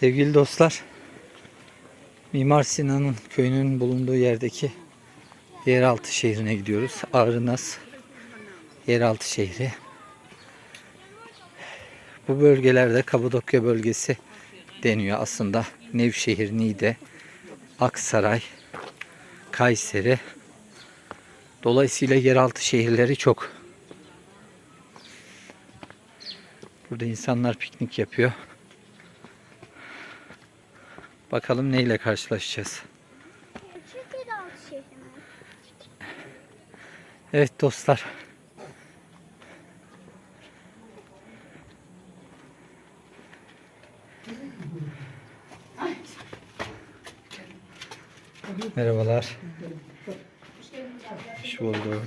Sevgili dostlar, Mimar Sinan'ın köyünün bulunduğu yerdeki yeraltı şehrine gidiyoruz. Ağrınas yeraltı şehri. Bu bölgelerde Kapadokya bölgesi deniyor aslında. Nevşehir, Niğde, Aksaray, Kayseri. Dolayısıyla yeraltı şehirleri çok. Burada insanlar piknik yapıyor. Bakalım neyle karşılaşacağız. Evet dostlar. Merhabalar. Hoş bulduk.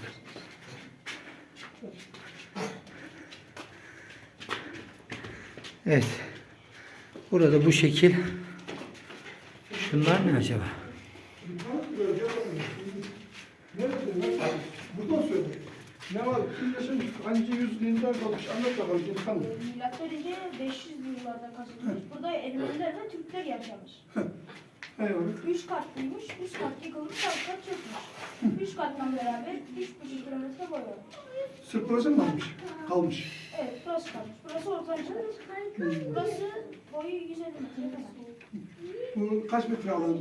Evet. Burada bu şekil. Şunlar ne acaba? Buradan söyle. Ne var? Kim yaşamış? Anca yüz binler kalmış. Anlat bakalım. Hanım. Milattan önce 500 yıllarda kazılmış. Burada Ermeniler ve Türkler yaşamış. Eyvallah. Üç katlıymış, üç kat yıkılmış, alt kat çökmüş. Üç katla beraber 3,5 kilometre boyu. Sırf burası mı almış? Kalmış. Evet, burası kalmış. Burası ortanca. Burası boyu 150 metre. Bu kaç metre alan?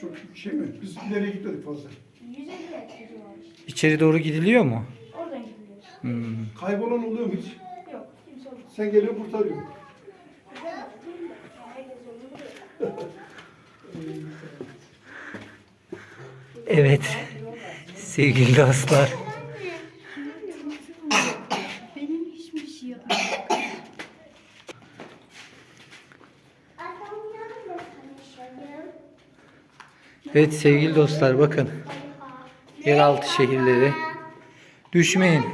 Çok, çok şey mi? Biz ileriye gitmedik fazla. 150 metre civarı. İçeri doğru gidiliyor mu? Oradan gidiyoruz. Hmm. Kaybolan oluyor mu hiç? Yok, kimse olmaz. Sen yolunu biliyor. Evet. Sevgili dostlar. Benim hiçbir şey yok. Adamlarla tanışalım. Evet sevgili dostlar bakın. Yeraltı şehirleri. Düşmeyin.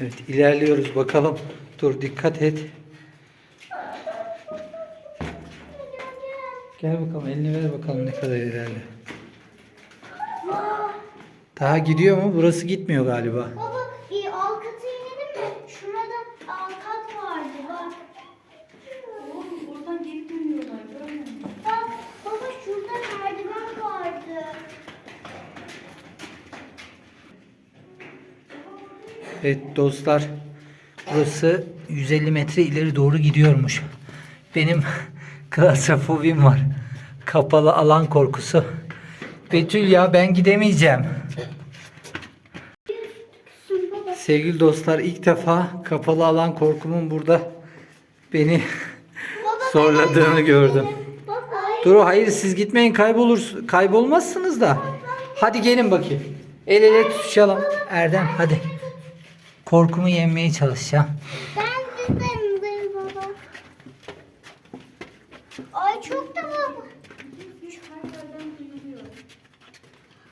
Evet ilerliyoruz bakalım. Dur dikkat et. Gel bakalım elini ver bakalım ne kadar ilerle. Daha gidiyor mu? Burası gitmiyor galiba. Baba bir alt kata inelim mi? Şurada alt kat vardı bak. Oğlum oradan geri dönüyorlar. görmüyor musun? Bak baba şurada merdiven vardı. Evet dostlar. Burası 150 metre ileri doğru gidiyormuş. Benim klastrofobim var. Kapalı alan korkusu. Betül ya ben gidemeyeceğim. Sevgili dostlar ilk defa kapalı alan korkumun burada beni zorladığını gördüm. Dur hayır siz gitmeyin kaybolur kaybolmazsınız da. Hadi gelin bakayım. El ele tutuşalım. Erdem hadi. Korkumu yenmeye çalışacağım. ben de yanındayım baba. Ay çok da baba.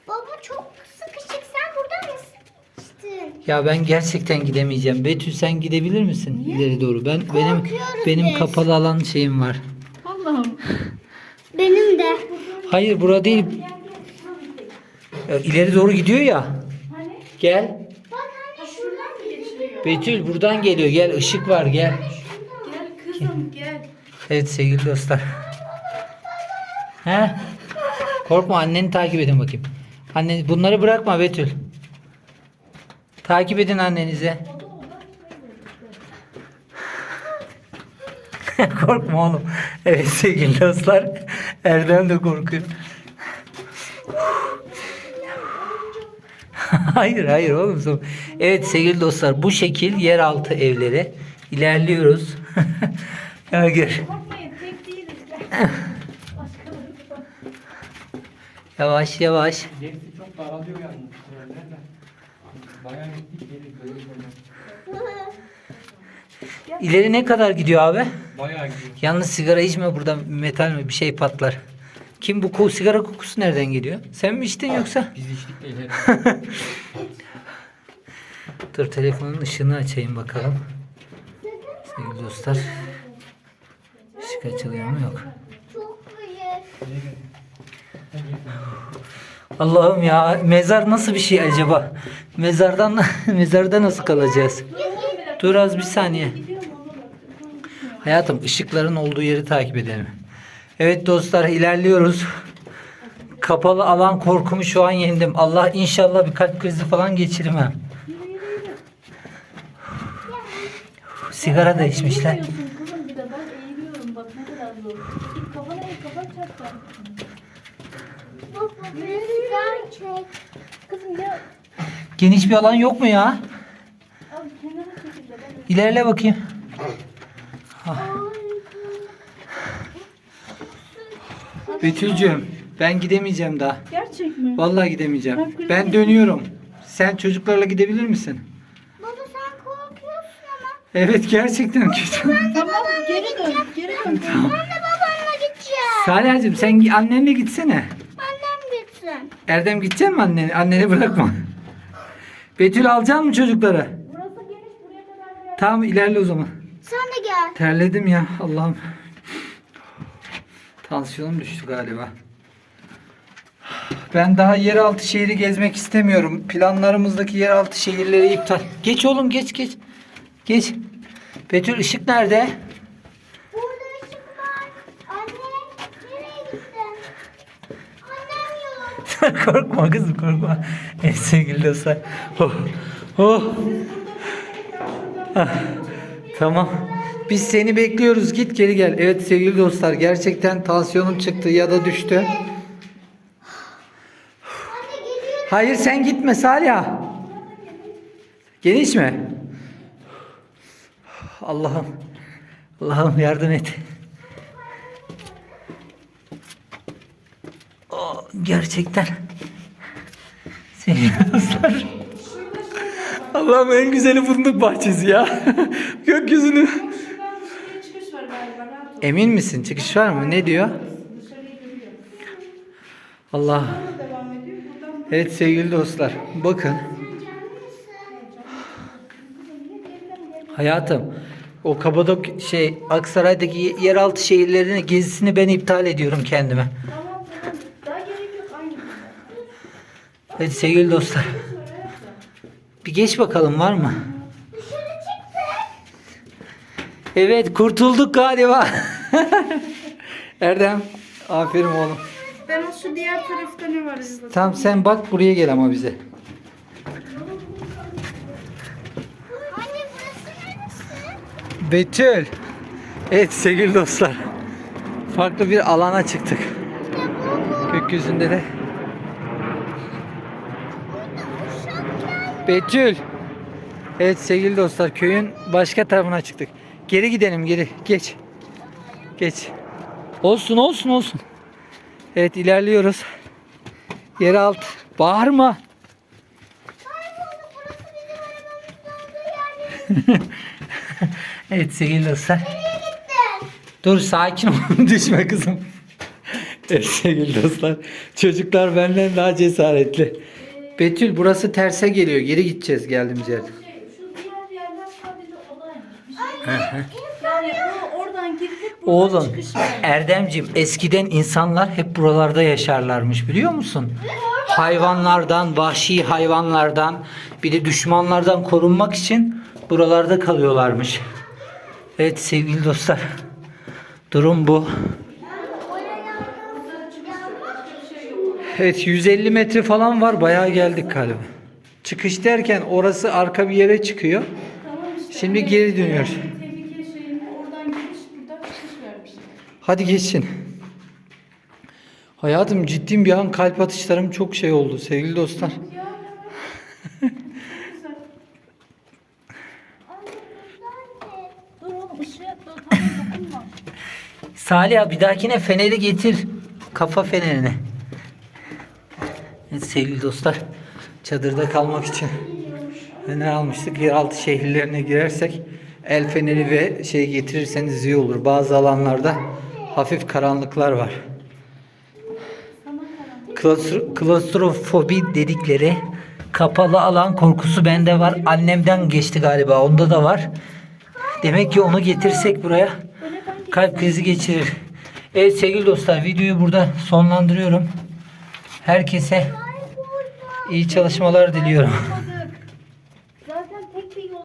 Baba çok sıkışık. Sen buradan nasıl geçtin? Ya ben gerçekten gidemeyeceğim. Betül sen gidebilir misin ileri doğru? Ben benim Korkuyoruz benim biz. kapalı alan şeyim var. Allah'ım. Benim de. Hayır bura değil. Ya, ileri doğru gidiyor ya. Gel. Bak anne şuradan gidiyor. Betül buradan geliyor. Gel ışık var gel. Gel kızım gel. Evet sevgili dostlar. He? Korkma anneni takip edin bakayım. Annen bunları bırakma Betül. Takip edin annenize. Korkma oğlum. Evet sevgili dostlar. Erdem de korkuyor. hayır hayır oğlum. Evet sevgili dostlar bu şekil yeraltı evleri. İlerliyoruz. ya gör. Yavaş yavaş. Çok daralıyor yani. Nerede? Bayağı gittik geri İleri ne kadar gidiyor abi? Bayağı gidiyor. Yalnız sigara içme burada metal mi bir şey patlar. Kim bu ko- sigara kokusu nereden geliyor? Sen mi içtin yoksa? Biz içtik. Dur telefonun ışığını açayım bakalım. Sevgili dostlar. Işık açılıyor mu yok. Allah'ım ya mezar nasıl bir şey acaba? Mezardan mezarda nasıl kalacağız? Dur az bir saniye. Hayatım ışıkların olduğu yeri takip edelim. Evet dostlar ilerliyoruz. Kapalı alan korkumu şu an yendim. Allah inşallah bir kalp krizi falan geçirmem. Sigara da içmişler. Eğiliyorsun kızım bir de bak eğiliyorum bak ne kadar zor. İlk kafana ilk kafa çarpar. Baba beni sigara çek. Kızım ya Geniş bir alan yok mu ya? al kenara çekil de ben İlerle bakayım. Betül'cüğüm ben gidemeyeceğim daha. Gerçek mi? Vallahi gidemeyeceğim. Ben dönüyorum. Sen çocuklarla gidebilir misin? Baba sen korkuyorsun ama. Evet gerçekten kötü. Tamam geri dön geri dön. Ben de babamla gideceğim. Salih'cim sen annenle gitsene. Annem gitsin. Erdem gidecek mi anneni? Anneni bırakma. Betül alacak mı çocukları? Burası geniş buraya kadar yer. Tamam ilerle o zaman. Sen de gel. Terledim ya Allah'ım. Tansiyonum düştü galiba. Ben daha yeraltı şehri gezmek istemiyorum. Planlarımızdaki yeraltı şehirleri iptal. Geç oğlum geç geç. Geç. Betül ışık nerede? Burada ışık var. Anne nereye gittin? Annem yok. korkma kızım korkma. Evet sevgili dostlar. Oh. Oh. Ah, Tamam. Biz seni bekliyoruz. Git geri gel. Evet sevgili dostlar gerçekten tansiyonum çıktı ya da düştü. Hayır sen gitme Salih. Geniş mi? Allah'ım. Allah'ım yardım et. Oh, gerçekten. Sevgili dostlar. Allah'ım en güzeli fındık bahçesi ya. Gökyüzünü. Emin misin? Çıkış var mı? Ne diyor? Allah. Evet sevgili dostlar. Bakın. Hayatım. O Kabadok şey Aksaray'daki ye- yeraltı şehirlerini gezisini ben iptal ediyorum kendime. tamam tamam. Daha gerek yok aynı. Sevgili dostlar. Bir geç bakalım var mı? Evet kurtulduk galiba. Erdem. Aferin oğlum. Ben o şu diğer tarafta ne var? bakayım. Tamam sen bak buraya gel ama bize. Anne burası neresi? Betül. Evet sevgili dostlar. Farklı bir alana çıktık. Gökyüzünde de. Betül. Evet sevgili dostlar köyün başka tarafına çıktık. Geri gidelim geri. Geç. Geç. Olsun olsun olsun. Evet ilerliyoruz. Yeraltı. Bağırma. evet sevgili dostlar. Dur sakin ol düşme kızım. Evet sevgili dostlar. Çocuklar benden daha cesaretli. Betül burası terse geliyor. Geri gideceğiz geldiğimiz yerden. Şey. Bir şey yani oradan buradan Oğlum. Erdemcim eskiden insanlar hep buralarda yaşarlarmış biliyor musun? Hayvanlardan, vahşi hayvanlardan, bir de düşmanlardan korunmak için buralarda kalıyorlarmış. Evet sevgili dostlar. Durum bu. Evet 150 metre falan var. Bayağı geldik galiba. Çıkış derken orası arka bir yere çıkıyor. Şimdi geri dönüyoruz. Hadi geçin. Hayatım ciddiyim bir an kalp atışlarım çok şey oldu sevgili dostlar. Ya ya. Güzel. Dur oğlum ışığa dur tamam dokunma. Salih bir dahakine feneri getir. Kafa fenerini. Evet sevgili dostlar. Çadırda kalmak için fener almıştık. Yeraltı şehirlerine girersek el feneri ve şey getirirseniz iyi olur. Bazı alanlarda hafif karanlıklar var. Klostro- Klostrofobi dedikleri kapalı alan korkusu bende var. Annemden geçti galiba. Onda da var. Demek ki onu getirsek buraya kalp krizi geçirir. Evet sevgili dostlar videoyu burada sonlandırıyorum. Herkese iyi çalışmalar diliyorum.